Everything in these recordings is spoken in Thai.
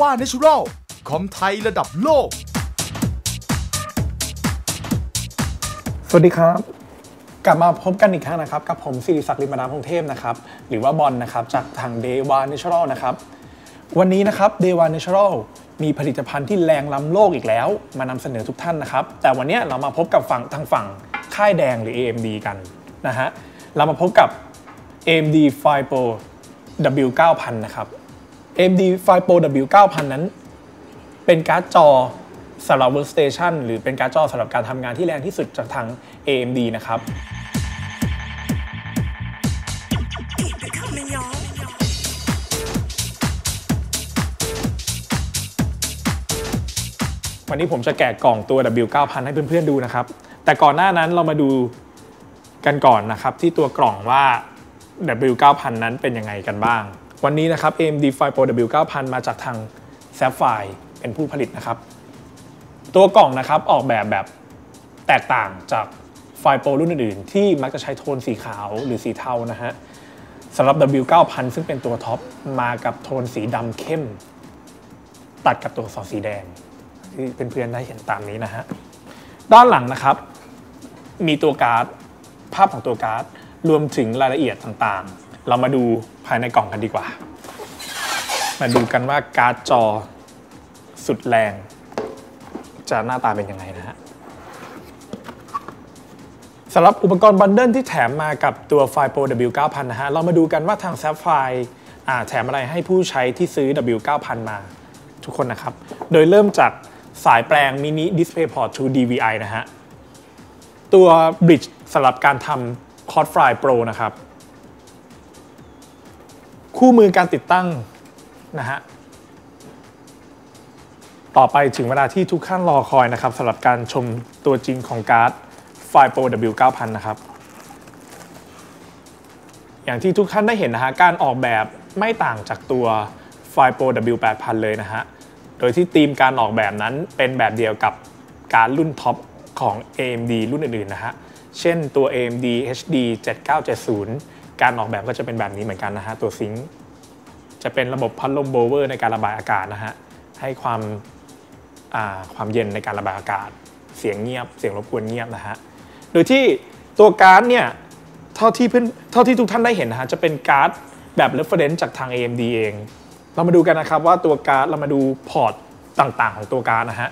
ว่าเนเชอรัลคอมไทยระดับโลก สวัสดีครับ กลับมาพบกันอีกครั้งนะครับ กับผมสิริศักดิ์ลิมบดาพงเทพนะครับ หรือว่าบอลนะครับ จากทาง Day One Natural นะครับ วันนี้นะครับ Day One Natural มีผลิตภัณฑ์ที่แรงล้ำโลกอีกแล้ว มานำเสนอทุกท่านนะครับ แต่วันนี้เรามาพบกับฝั่งทางฝั่งค่ายแดงหรือ AMD กันนะฮะเรามาพบกับ AMD FirePro W9000 นะครับ AMD FirePro W9000 นั้น เป็นการ์ดจอสำหรับ workstation หรือเป็นการ์ดจอสำหรับการทำงานที่แรงที่สุดจากทาง AMD นะครับวันนี้ผมจะแกะกล่องตัว W9000 ให้เพื่อนๆดูนะครับ แต่ก่อนหน้านั้นเรามาดูกันก่อนนะครับ ที่ตัวกล่องว่า W9000 นั้นเป็นยังไงกันบ้าง วันนี้นะครับ AMD FirePro W9000 มาจากทาง Sapphire เป็นผู้ผลิตนะครับ ตัวกล่องนะครับออกแบบแบบแตกต่างจากไฟโปรรุ่นอื่นๆ ที่มักจะใช้โทนสีขาวหรือสีเทานะฮะสำหรับ W9000 ซึ่งเป็นตัวท็อปมากับโทนสีดำเข้ม ตัดกับตัวสอดสีแดง ที่เพื่อนๆได้เห็นตามนี้นะฮะ ด้านหลังนะครับ มีตัวการ์ด ภาพของตัวการ์ด รวมถึงรายละเอียดต่างๆ เรามาดูภายในกล่องกันดีกว่า มาดูกันว่าการ์ดจอสุดแรง จะหน้าตาเป็นยังไงนะฮะสำหรับอุปกรณ์บันเดิลที่แถมมากับตัว FirePro W9000 นะฮะ เรามาดูกันว่าทาง Sapphire แถมอะไรให้ผู้ใช้ที่ซื้อ W9000 มาทุกคนนะครับ โดยเริ่มจากสายแปลง Mini DisplayPort to DVI นะฮะ ตัว Bridge สำหรับการทำ c o r d f r y Pro นะครับ คู่มือการติดตั้งนะฮะต่อไปถึงเวลาที่ทุกท่านรอคอยนะครับสำหรับการชมตัวจริงของการ์ด FirePro W9000 นะครับ อย่างที่ทุกท่านได้เห็นนะฮะการออกแบบไม่ต่างจากตัว FirePro W8000 เลยนะฮะ โดยที่ธีมการออกแบบนั้นเป็นแบบเดียวกับการรุ่นท็อปของ AMD รุ่นอื่นๆนะฮะ เช่นตัว AMD HD 7970 การออกแบบก็จะเป็นแบบนี้เหมือนกันนะฮะตัวซิงค์จะเป็นระบบพัดลมโบเวอร์ในการระบายอากาศนะฮะให้ความความเย็นในการระบายอากาศ เสียงเงียบ เสียงรบกวนเงียบนะฮะโดยที่ตัวการ์ดเนี่ยเท่าที่เพื่อนเท่าที่ทุกท่านได้เห็นนะฮะจะเป็นการ์ดแบบ reference จากทาง AMD เอง เรามาดูกันนะครับว่าตัวการ์ดเรามาดูพอร์ตต่างๆ ของตัวการ์ดนะฮะ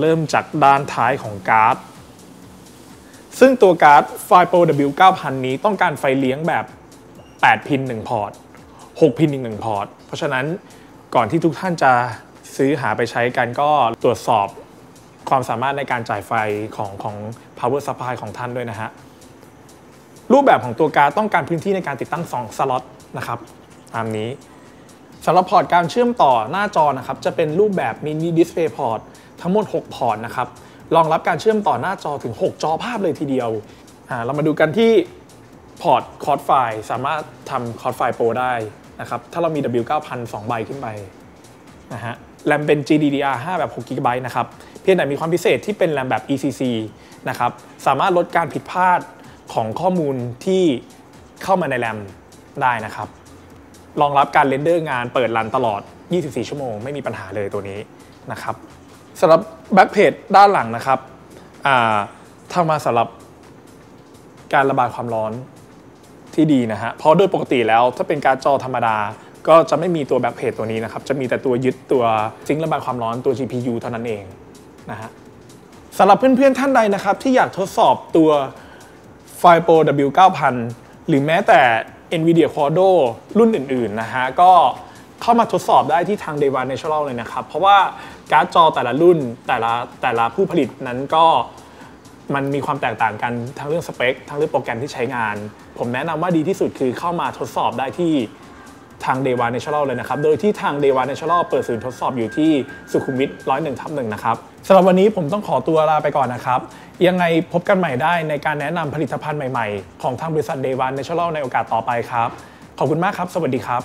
เริ่มจากด้านท้ายของการ์ด ซึ่งตัวการ์ด f i Pro W9000 นี้ต้องการไฟเลี้ยงแบบ 8 พิน 1 พอร์ต 6 พิน อีก 1 พอร์ต เพราะฉะนั้นก่อนที่ทุกท่านจะซื้อหาไปใช้กันก็ตรวจสอบความสามารถในการจ่ายไฟของของ power supply ของท่านด้วยนะฮะ รูปแบบของตัวการ์ดต้องการพื้นที่ในการติดตั้ง 2 สล็อตนะครับ ตามนี้สำหรับพอร์ตการเชื่อมต่อหน้าจอนะครับ จะเป็นรูปแบบ mini display port ทั้งหมด 6 พอร์ตนะครับ รองรับการเชื่อมต่อหน้าจอถึง 6 จอภาพเลยทีเดียวเรามาดูกันที่พอร์ตคอร์ดไฟสามารถทำคอร์ดไฟโปรได้นะครับถ้าเรามี W9000 2ใบขึ้นไปนะฮะแรมเป็น GDDR5 แบบ 6 GB นะครับ เพียงแต่มีความพิเศษที่เป็นแรมแบบ ECC นะครับ สามารถลดการผิดพลาดของข้อมูลที่เข้ามาในแรมได้นะครับ รองรับการเรนเดอร์งานเปิดรันตลอด 24 ชั่วโมง ไม่มีปัญหาเลยตัวนี้นะครับ สำหรับแบ็กเพจด้านหลังนะครับทำมาสำหรับการระบายความร้อนที่ดีนะฮะ เพราะโดยปกติแล้วถ้าเป็นการจอธรรมดา ก็จะไม่มีตัวแบ็กเพจตัวนี้นะครับ จะมีแต่ตัวยึดตัวซิงค์ระบายความร้อนตัว GPU เท่านั้นเองนะฮะสำหรับเพื่อนๆท่านใดนะครับ ที่อยากทดสอบตัว FirePro W9000 หรือแม้แต่ NVIDIA Quadro รุ่นอื่นๆนะฮะก็ เข้ามาทดสอบได้ที่ทาง Day One Natural เลยนะครับ เพราะว่าการ์ดจอแต่ละรุ่นแต่ละแต่ละผู้ผลิตนั้นก็มันมีความแตกต่างกันทั้งเรื่องสเปค ทั้งเรื่องโปรแกรมที่ใช้งาน ผมแนะนำว่าดีที่สุดคือเข้ามาทดสอบได้ที่ทาง Day One Natural เลยนะครับ โดยที่ทาง Day One Natural เปิดศูนย์ทดสอบอยู่ที่สุขุมวิท101ทับหนึ่งนะครับสำหรับวันนี้ผมต้องขอตัวลาไปก่อนนะครับ ยังไงพบกันใหม่ได้ในการแนะนำผลิตภัณฑ์ใหม่ๆ ของทางบริษัท Day One Natural ในโอกาสต่อไปครับ ขอบคุณมากครับ สวัสดีครับ